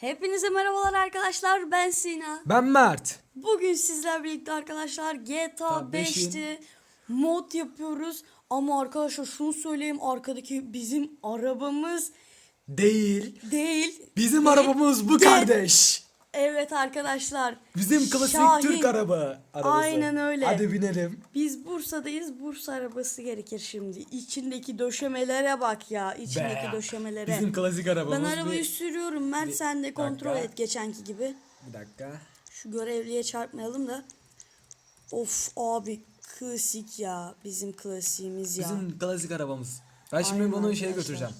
Hepinize merhabalar arkadaşlar. Ben Sina. Ben Mert. Bugün sizlerle birlikte arkadaşlar GTA Tabii 5'te mod yapıyoruz. Ama arkadaşlar şunu söyleyeyim. Arkadaki bizim arabamız Değil. değil. Bizim Değil. arabamız bu Değil. kardeş. Evet arkadaşlar. Bizim klasik Şahin. Türk araba arabası. Aynen öyle. Hadi binelim. Biz Bursa'dayız. Bursa arabası gerekir şimdi. İçindeki döşemelere bak ya. İçindeki Be. döşemelere. Bizim klasik arabamız. ben arabayı bir... sürüyorum. Mert sen de kontrol dakika. et geçenki gibi. Bir dakika. Şu görevliye çarpmayalım da. Of abi klasik ya. Bizim klasiğimiz ya. Bizim klasik arabamız. Ben şimdi Aynen bunu şeye arkadaşlar. götüreceğim.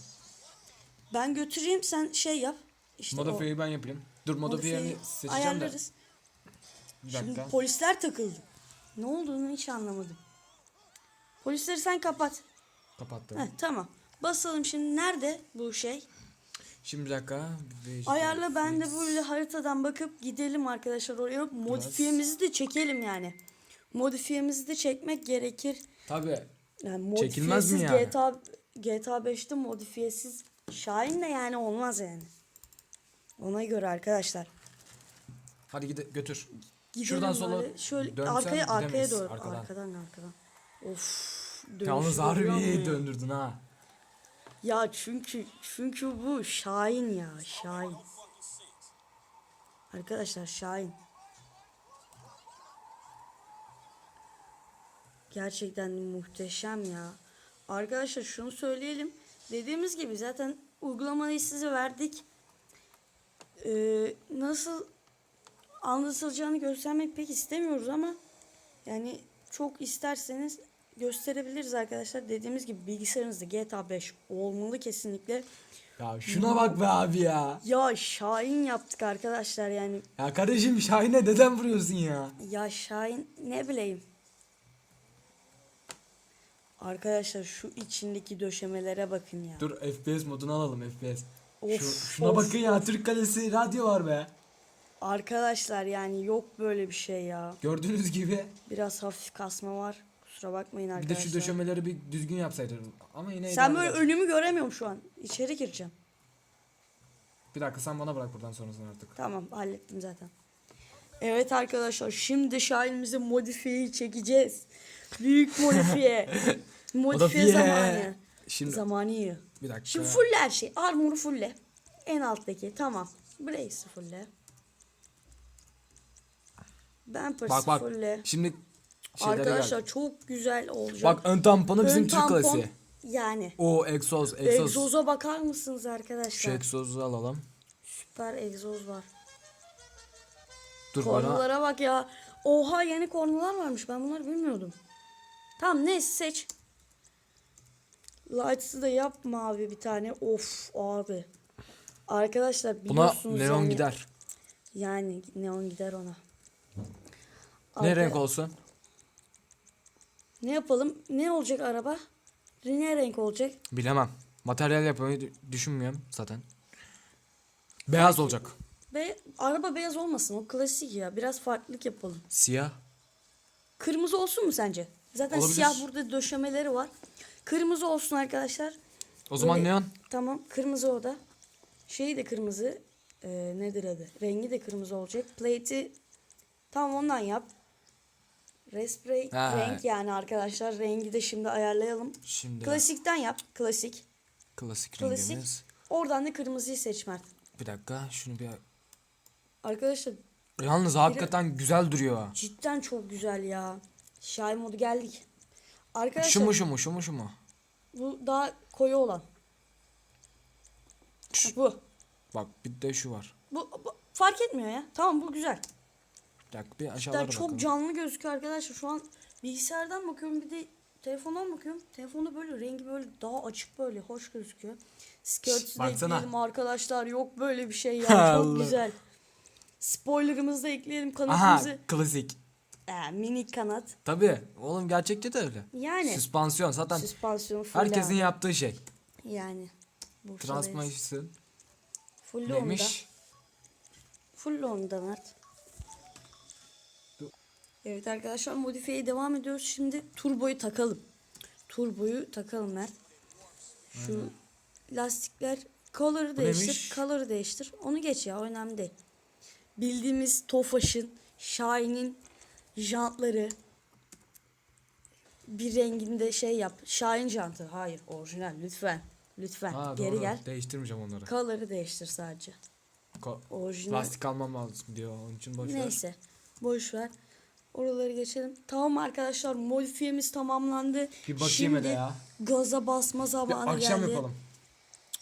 Ben götüreyim sen şey yap. İşte Modifiyeyi ben yapayım. Dur modifiyeyi modifiyeyi seçeceğim de. ayarlarız. Bir Şimdi dakika. polisler takıldı. Ne olduğunu hiç anlamadım. Polisleri sen kapat. Kapattım. Heh, tamam. Basalım şimdi nerede bu şey? Şimdi bir dakika. Bir- Ayarla ben de böyle haritadan bakıp gidelim arkadaşlar oraya. Modifiyemizi de çekelim yani. Modifiyemizi de çekmek gerekir. Tabii. Yani Çekilmez mi yani? GTA GTA 5'te modifiyesiz Şahin de yani olmaz yani. Ona göre arkadaşlar. Hadi gide götür. Gidelim Şuradan sola böyle. şöyle dönsen arkaya arkaya gidemeyiz, doğru arkadan. arkadan arkadan. Of. Yalnız dönüşü harbi görüyor iyi musun ya? döndürdün ha. Ya çünkü çünkü bu Şahin ya Şahin. Arkadaşlar Şahin. Gerçekten muhteşem ya. Arkadaşlar şunu söyleyelim. Dediğimiz gibi zaten uygulamayı size verdik. Ee, nasıl anlatılacağını göstermek pek istemiyoruz ama yani çok isterseniz gösterebiliriz arkadaşlar. Dediğimiz gibi bilgisayarınızda GTA 5 olmalı kesinlikle. Ya şuna bak be abi ya. Ya Şahin yaptık arkadaşlar yani. Ya kardeşim Şahin'e neden vuruyorsun ya? Ya Şahin ne bileyim. Arkadaşlar şu içindeki döşemelere bakın ya. Dur FPS modunu alalım FPS. Of, Şu, şuna of. bakın ya Türk Kalesi radyo var be. Arkadaşlar yani yok böyle bir şey ya. Gördüğünüz gibi. Biraz hafif kasma var. Kusura bakmayın Bir de arkadaşlar. şu döşemeleri bir düzgün yapsaydın. Ama yine Sen idare böyle eder. önümü göremiyorum şu an. İçeri gireceğim. Bir dakika sen bana bırak buradan sonrasını artık. Tamam hallettim zaten. Evet arkadaşlar şimdi Şahin'imize modifiyeyi çekeceğiz. Büyük modifiye. modifiye Modifiye. zamanı. Şimdi Zamanı iyi. bir dakika. Şimdi full her şey. Armor'u fulle. En alttaki tamam. Brace'i fulle. Bumpers'ı bak bak. fulle. Şimdi şeylere Arkadaşlar gel. çok güzel olacak. Bak ön tamponu bizim Ön Türk tampon, Kalesi. Yani. O egzoz egzoz. Egzoza bakar mısınız Şu arkadaşlar? egzozu alalım. Süper egzoz var. Dur bana. Kornalara bak ya. Oha yeni kornalar varmış. Ben bunları bilmiyordum. Tamam neyse seç. Lights'ı da yapma abi bir tane. Of abi. Arkadaşlar Buna biliyorsunuz neon yani, gider. Yani neon gider ona. Ne Arka- renk olsun? Ne yapalım? Ne olacak araba? Ne renk olacak? Bilemem. Materyal yapmayı dü- düşünmüyorum zaten. Beyaz olacak. Ve araba beyaz olmasın. O klasik ya. Biraz farklılık yapalım. Siyah. Kırmızı olsun mu sence? Zaten Olabilir. siyah burada döşemeleri var. Kırmızı olsun arkadaşlar. O zaman Böyle- neon. Tamam kırmızı o da. Şeyi de kırmızı. Ee, nedir adı? Rengi de kırmızı olacak. Plate'i tamam ondan yap. Respray Ha. renk yani arkadaşlar. Rengi de şimdi ayarlayalım. Şimdi Klasikten yap. Klasik. klasik Klasik. rengimiz. Oradan da kırmızıyı seç Mert. Bir dakika şunu bir Arkadaşlar Yalnız hakikaten güzel duruyor. ha. cidden çok güzel ya. Şahin modu geldik. Arkadaşlar Şu mu şu mu şu mu şu mu? Bu daha koyu olan. Şu- Bu. Bak bir de şu var. Bu, bu fark etmiyor ya. Tamam bu güzel. Bir dakika bir aşağılara çok bakalım. canlı gözüküyor arkadaşlar. Şu an bilgisayardan bakıyorum bir de telefondan bakıyorum. Telefonda böyle rengi böyle daha açık böyle hoş gözüküyor. Skirts'ü de baksana. ekleyelim arkadaşlar. Yok böyle bir şey ya. Allah. çok güzel. Spoiler'ımızı da ekleyelim Aha kanatımızı. klasik. Ee, minik kanat. Tabii. Oğlum gerçekte de öyle. Yani. Süspansiyon zaten Süspansiyon full herkesin abi. yaptığı şey. Yani. Bursa'dayız. Transmission Full onda. neymiş? Full onda Mert. Evet arkadaşlar modifiyeye devam ediyoruz. Şimdi turboyu takalım. Turboyu takalım Mert. Şu lastikler Color'ı değiştir. neymiş? Color'ı değiştir. Onu geç ya önemli değil. Bildiğimiz Tofaş'ın, Şahin'in jantları bir renginde şey yap. Şahin jantı. Hayır orijinal lütfen. Lütfen Ha, geri doğru. gel. Değiştirmeyeceğim onları. Color'ı değiştir sadece. Ko- Orijinal. Lastik almam lazım diyor. Onun için boş ver. Neyse. Boş ver. Oraları geçelim. Tamam arkadaşlar modifiyemiz tamamlandı. Bir bakayım Şimdi hele ya. gaza basma Bir zamanı akşam geldi. yapalım.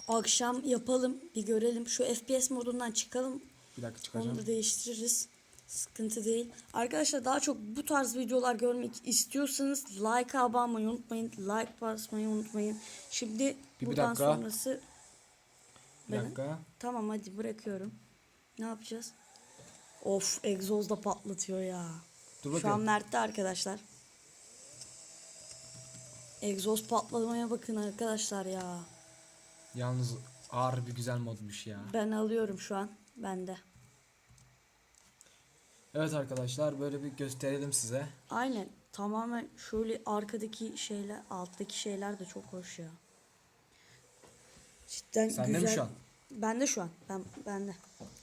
Akşam yapalım. Bir görelim. Şu FPS modundan çıkalım. Bir dakika Onu çıkacağım. da değiştiririz. Sıkıntı değil. Arkadaşlar daha çok bu tarz videolar görmek istiyorsanız like abone unutmayın. Like basmayı unutmayın. Şimdi Bir buradan dakika. sonrası Bir dakika. tamam hadi bırakıyorum. Ne yapacağız? Of egzoz da patlatıyor ya. Dur Şu an bakayım. Mert'te arkadaşlar. Egzoz patlamaya bakın arkadaşlar ya. Yalnız ağır bir güzel modmuş ya. Ben alıyorum şu an. Bende. Evet arkadaşlar böyle bir gösterelim size. Aynen. Tamamen şöyle arkadaki şeyler, alttaki şeyler de çok hoş ya. Cidden Sende güzel. mi şu an? Bende şu an. Ben bende.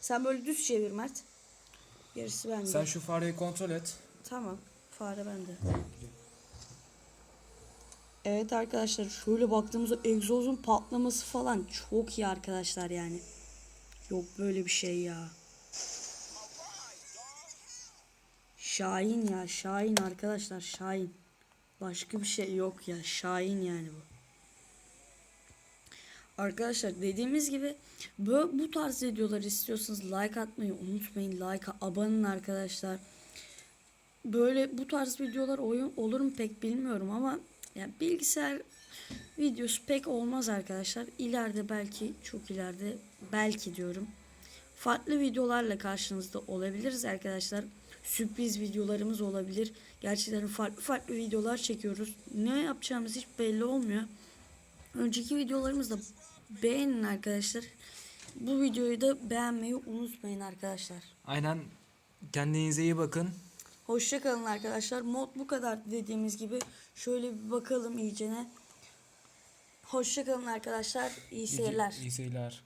Sen böyle düz çevir Mert. Gerisi bende. Sen şu fareyi kontrol et. Tamam. Fare bende. Evet arkadaşlar şöyle baktığımızda egzozun patlaması falan çok iyi arkadaşlar yani. Yok böyle bir şey ya. Şahin ya Şahin arkadaşlar Şahin. Başka bir şey yok ya Şahin yani bu. Arkadaşlar dediğimiz gibi bu, bu tarz videolar istiyorsanız like atmayı unutmayın. Like abanın arkadaşlar. Böyle bu tarz videolar oyun olur mu pek bilmiyorum ama yani bilgisayar videosu pek olmaz arkadaşlar. İleride belki çok ileride belki diyorum. Farklı videolarla karşınızda olabiliriz arkadaşlar. Sürpriz videolarımız olabilir. Gerçekten farklı farklı videolar çekiyoruz. Ne yapacağımız hiç belli olmuyor. Önceki videolarımızda beğenin arkadaşlar. Bu videoyu da beğenmeyi unutmayın arkadaşlar. Aynen. Kendinize iyi bakın. Hoşçakalın arkadaşlar. Mod bu kadar dediğimiz gibi. Şöyle bir bakalım iyicene. Hoşçakalın arkadaşlar. İyi seyirler. İyi seyirler.